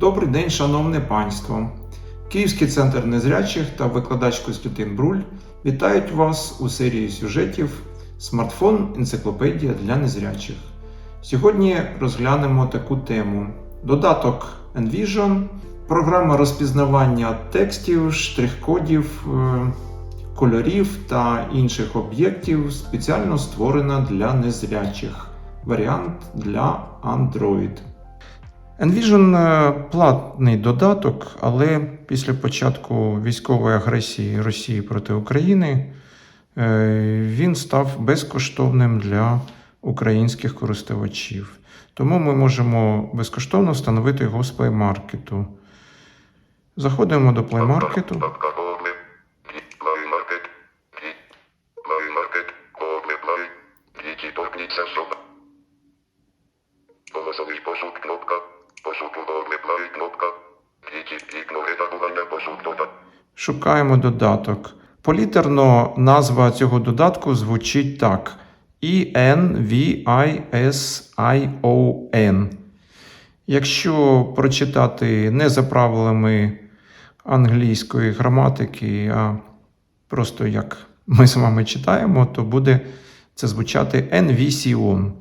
Добрий день, шановне панство! Київський центр незрячих та викладач Костянтин Бруль вітають вас у серії сюжетів Смартфон енциклопедія для незрячих. Сьогодні розглянемо таку тему: додаток Envision, програма розпізнавання текстів, штрих-кодів, е, кольорів та інших об'єктів спеціально створена для незрячих. Варіант для Android. Envision е, платний додаток, але після початку військової агресії Росії проти України е, він став безкоштовним для українських користувачів. Тому ми можемо безкоштовно встановити його з Play Market. Заходимо до Play Market. Голосовий пошук кнопка. Шукаємо додаток. Політерно назва цього додатку звучить так: E-N-V-I-S-I-O-N. Якщо прочитати не за правилами англійської граматики, а просто як ми з вами читаємо, то буде це звучати NVCON.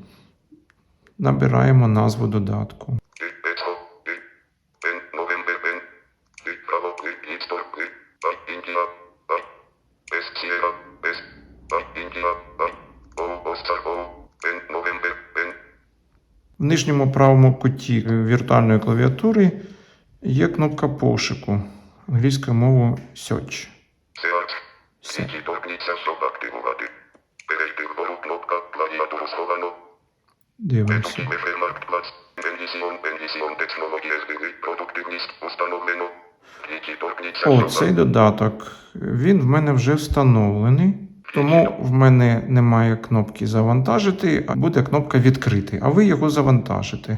Набираємо назву додатку. Нижньому правому куті віртуальної клавіатури є кнопка пошуку англійською мовою Search. Сеарч. Все. Торкніться, щоб активувати. Перейти вгору кнопка, клавіатуру сховано. Дивимося. О, цей додаток. Він в мене вже встановлений. Тому в мене немає кнопки завантажити, а буде кнопка відкрити, а ви його завантажите.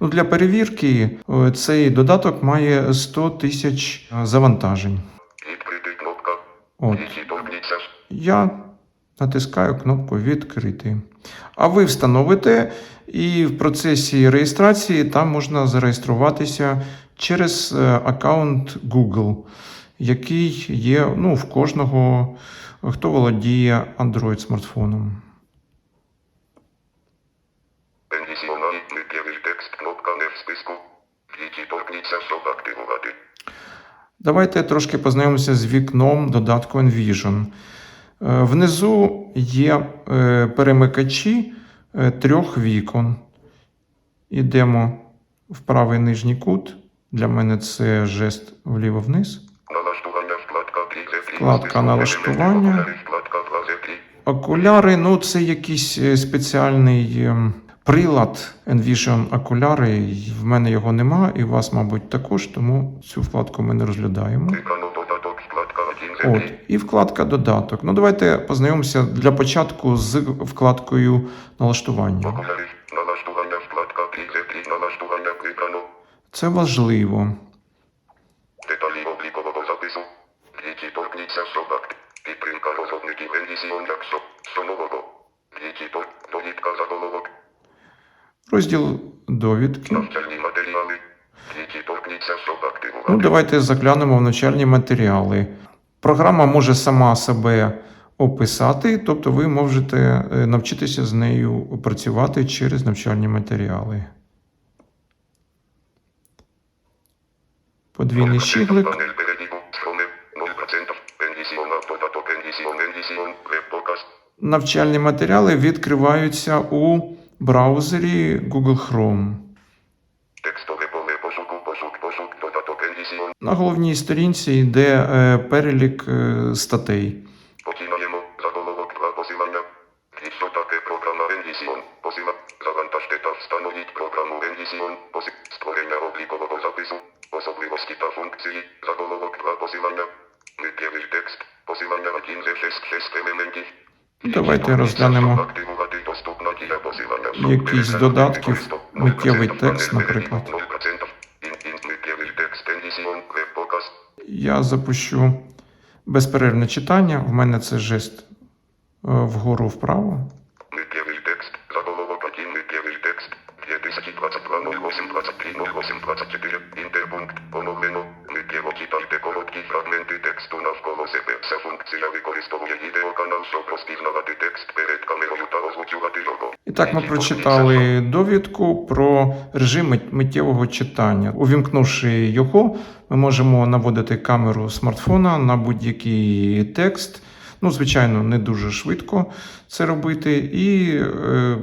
Ну, для перевірки е, цей додаток має 100 тисяч е, завантажень. відкрити кнопка. От. Я натискаю кнопку Відкрити. А ви встановите, і в процесі реєстрації там можна зареєструватися через е, аккаунт Google, який є ну, в кожного, хто володіє Android смартфоном. Активувати. Давайте трошки познайомимося з вікном додатку Envision. Е, Внизу є е, перемикачі е, трьох вікон. Ідемо в правий нижній кут. Для мене це жест вліво-вниз. Налаштування, Вкладка налаштування. Вкладка 2 з 3. Окуляри, ну це якийсь е, спеціальний ем, прилад Envision окуляри. В мене його нема, і у вас, мабуть, також, тому цю вкладку ми не розглядаємо. Екрану додаток, вкладка 1 з От, і вкладка додаток. Ну, давайте познайомимося для початку з вкладкою налаштування. Окуляри, налаштування, Розділ довідки. Ну, давайте заглянемо в навчальні матеріали. Програма може сама себе описати, тобто ви можете е, навчитися з нею працювати через навчальні матеріали. Подвійний щиглик. Панель перебігу, схрони, 0%. Envision, додаток Envision, Envision, веб-показ. Навчальні матеріали відкриваються у браузері Google Chrome. Текстове поле пошуку, пошук, пошук, додаток Envision. На головній сторінці йде е, перелік е, статей. Починаємо. Заголовок 2 посилання. І що таке програма Envision? Посила. Завантажте та встановіть програму Envision. Поси... Створення облікового запису. Особливості та функції. Заголовок 2 посилання. Миттєвий текст. Посилання 1 з 6 6 елементів. Давайте розглянемо якісь додатків, миттєвий текст, наприклад. перебігу, 0%. Ін- ін- Миттєвий текст Envision. Веб-показ. Я запущу безперервне читання. В мене це жест е, вгору вправо. Так, ми прочитали довідку про режим миттєвого читання. Увімкнувши його, ми можемо наводити камеру смартфона на будь-який текст. Ну, звичайно, не дуже швидко це робити, і е,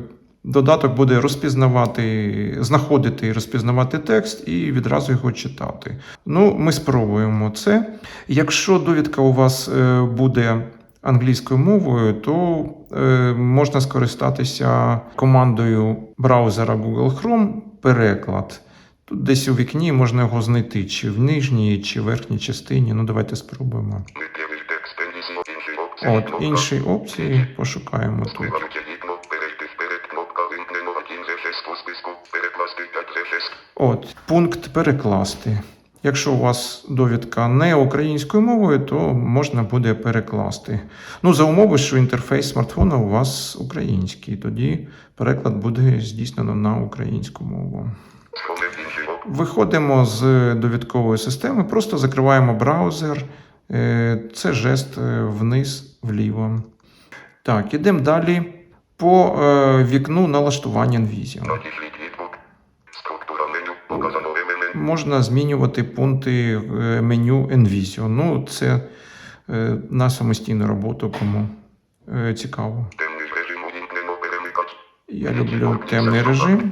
додаток буде розпізнавати, знаходити і розпізнавати текст і відразу його читати. Ну, ми спробуємо це. Якщо довідка у вас е, буде англійською мовою, то е, можна скористатися командою браузера Google Chrome переклад. Тут десь у вікні можна його знайти чи в нижній, чи в верхній частині. Ну, давайте спробуємо. От, інші опції пошукаємо тут. Спливаюче вікно. Перейти вперед. Кнопка вимкнено. 1 з 6 у списку. Перекласти 5 з 6. От, пункт перекласти. Якщо у вас довідка не українською мовою, то можна буде перекласти. Ну, за умови, що інтерфейс смартфона у вас український, тоді переклад буде здійснено на українську мову. Виходимо з довідкової системи, просто закриваємо браузер. Е, Це жест е, вниз, вліво. Так, ідемо далі по е, вікну налаштування відгук. Структура меню. Показано. Можна змінювати пункти е, меню NVIDIA. Ну, це е, на самостійну роботу, кому е, цікаво. Я люблю темний режим.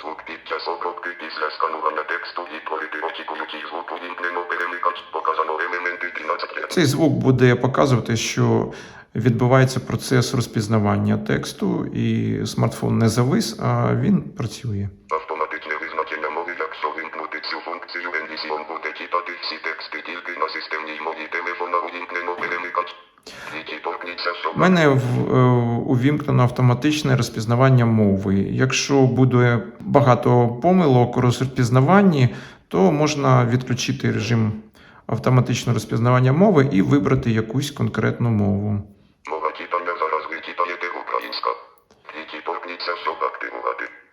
Звук під час обробки після сканування тексту відтворити очікуючий звук увімкнено. Перемикач. Показано елементи 13. Цей звук буде показувати, що відбувається процес розпізнавання тексту, і смартфон не завис, а він працює. У мене е, увімкнено автоматичне розпізнавання мови. Якщо буде багато помилок у розпізнаванні, то можна відключити режим автоматичного розпізнавання мови і вибрати якусь конкретну мову. мова читання зараз ви читаєте українська.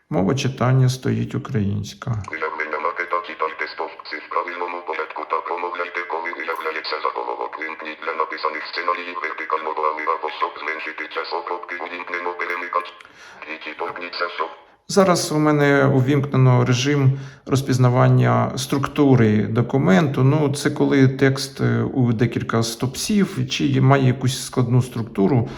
Мова читання стоїть українська. Зараз у мене увімкнено режим розпізнавання структури документу. Ну, це коли текст е, у декілька стопсів чи має якусь складну структуру,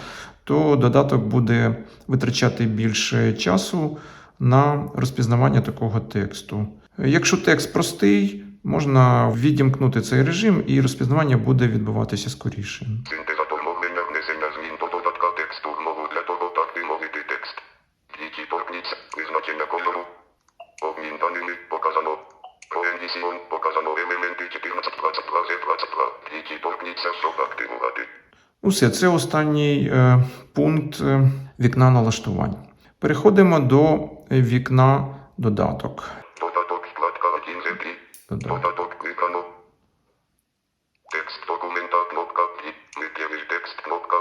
то додаток буде витрачати більше часу на розпізнавання такого тексту. Якщо текст простий, можна відімкнути цей режим, і розпізнавання буде відбуватися скоріше. Проендісіон показано елементи 1422 з 22. Двічі торкніться, щоб активувати. Усе, це останній е, пункт е, вікна налаштувань. Переходимо до вікна додаток. Додаток вкладка 1 з 3. Додаток. Додаток. Текст документа кнопка 2. Миттєвий текст кнопка.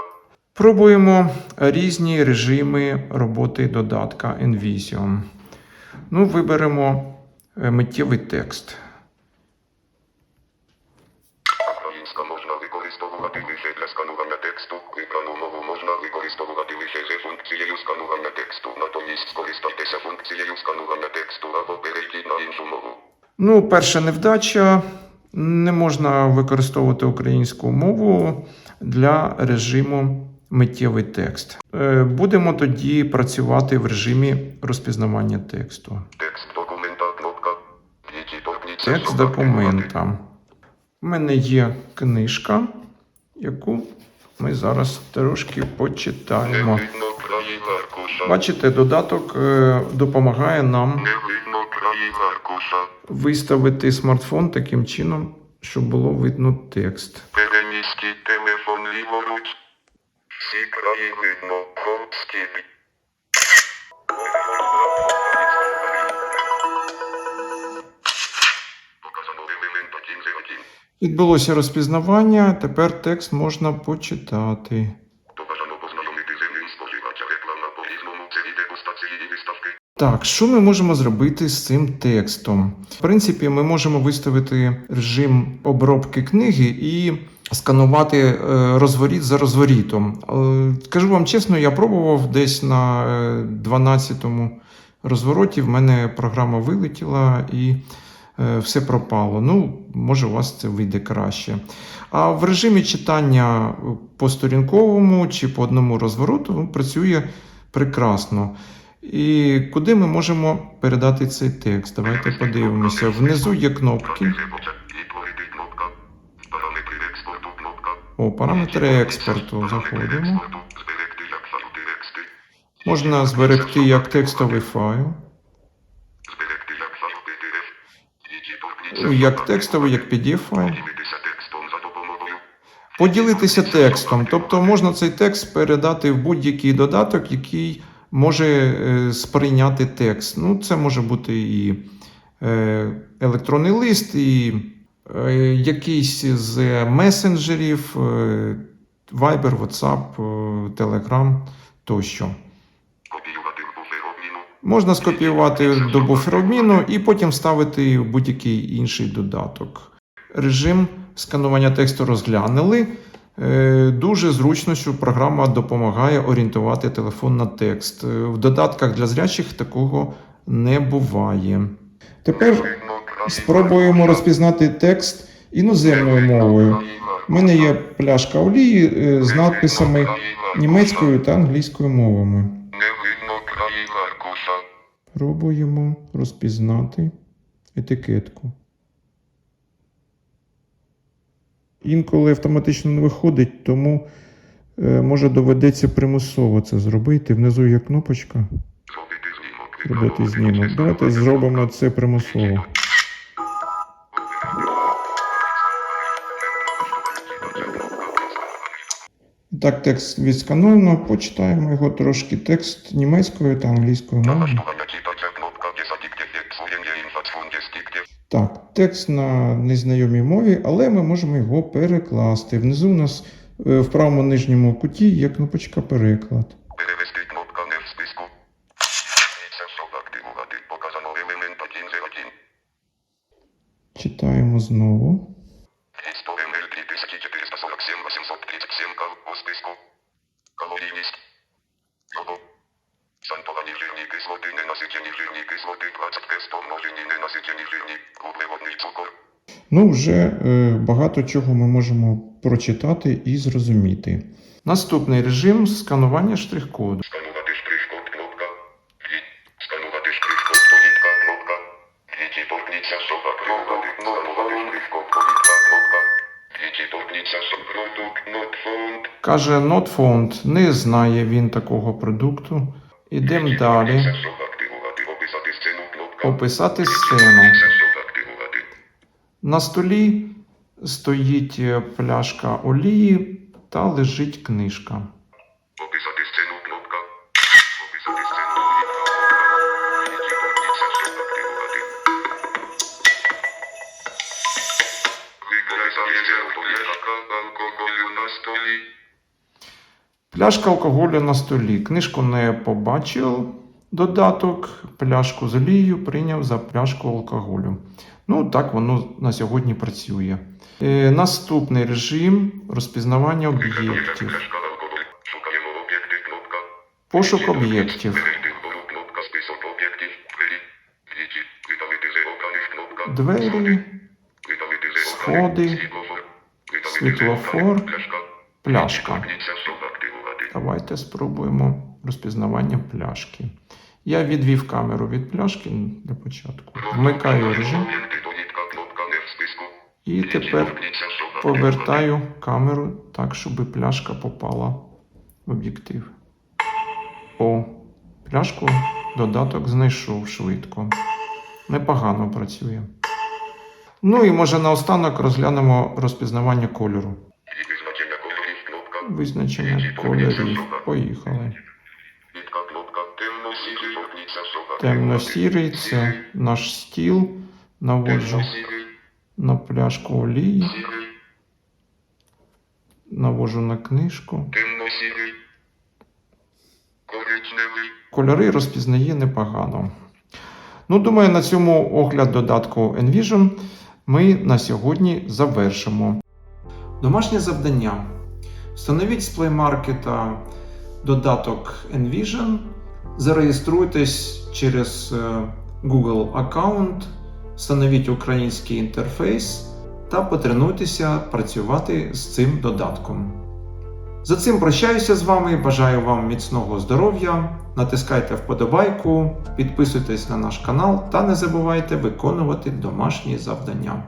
Пробуємо різні режими роботи додатка Envision. Ну, виберемо миттєвий текст. Українська можна використовувати лише для сканування тексту. Вибрану мову можна використовувати лише з функцією сканування тексту. Натомість скористайтеся функцією сканування тексту або перейдіть на іншу мову. Ну, перша невдача. Не можна використовувати українську мову для режиму миттєвий текст. Е, Будемо тоді працювати в режимі розпізнавання тексту. Текст Текст документа. У мене є книжка, яку ми зараз трошки почитаємо. Бачите, додаток е, допомагає нам виставити смартфон таким чином, щоб було видно текст. Телефон ліворуч. Всі краї видно. Відбулося розпізнавання, тепер текст можна почитати. Так, що ми можемо зробити з цим текстом? В принципі, ми можемо виставити режим обробки книги і сканувати е, розворіт за розворітом. Е, Скажу вам чесно, я пробував десь на 12-му розвороті. В мене програма вилетіла і е, все пропало. Ну, може, у вас це вийде краще. А в режимі читання по сторінковому чи по одному розвороту працює прекрасно. І куди ми можемо передати цей текст? Давайте подивимося. Внизу є кнопки. О, параметри експорту. Заходимо. Можна зберегти як текстовий файл, Зберегти як файл PDF. Двічі торкніться Ну, як текстовий, як PDF файл. Поділитися текстом. Тобто можна цей текст передати в будь-який додаток, який може е, сприйняти текст. Ну, це може бути і е, електронний лист, і е, якийсь з месенджерів, Viber, WhatsApp, Telegram тощо. Можна скопіювати до буферобміну і потім вставити в будь-який інший додаток. Режим сканування тексту розглянули. Е, Дуже зручно, що програма допомагає орієнтувати телефон на текст. Е, В додатках для зрячих такого не буває. Тепер спробуємо розпізнати текст іноземною мовою. У мене є пляшка олії е, з надписами німецькою та англійською мовами. Пробуємо розпізнати етикетку. Інколи автоматично не виходить, тому е, може доведеться примусово це зробити. Внизу є кнопочка Зробити знімок. Давайте зробимо це примусово. Так, текст відскановано. Почитаємо його трошки. Текст німецькою та англійською мовою. Так, текст на незнайомій мові, але ми можемо його перекласти. Внизу у нас е, в правому нижньому куті є кнопочка переклад. Перевести кнопка не в списку. Це щоб активувати. Показано елемент 1 з 1. Читаємо знову. Кислоти, ненасичені жирні кислоти, 20 тесто множені ненасичені жирні, вуглеводний цукор. Ну, вже е, багато чого ми можемо прочитати і зрозуміти. Наступний режим сканування штрих-коду. Сканувати штрих-код кнопка. Сканувати штрих-код повідка кнопка. Двічі торкніться, щоб активувати. Сканувати штрих-код повідка кнопка. Двічі торкніться, щоб продукт not found. Каже, not found. Не знає він такого продукту. Ідемо далі. Описати сцену. На столі стоїть е, пляшка олії та лежить книжка. Пляшка алкоголю на столі. Книжку не побачив додаток. Пляшку з олією прийняв за пляшку алкоголю. Ну, так воно на сьогодні працює. Е, наступний режим розпізнавання об'єктів. Пошук об'єктів. Двері. Сходи. Світлофор. Пляшка. Давайте спробуємо розпізнавання пляшки. Я відвів камеру від пляшки для початку. Вмикаю режим і тепер повертаю камеру так, щоб пляшка попала в об'єктив. О, пляшку додаток знайшов швидко. Непогано працює. Ну і може наостанок розглянемо розпізнавання кольору. Визначення кольорів. Поїхали. Темно-сірий. Це наш стіл. Наводжу на пляшку олії, навожу на книжку. Кольори розпізнає непогано. Ну, думаю, на цьому огляд додатку Envision ми на сьогодні завершимо. Домашнє завдання. Встановіть з Play Market додаток Envision, зареєструйтесь через е, Google аккаунт, встановіть український інтерфейс та потренуйтеся працювати з цим додатком. За цим прощаюся з вами. Бажаю вам міцного здоров'я. Натискайте вподобайку, підписуйтесь на наш канал та не забувайте виконувати домашні завдання.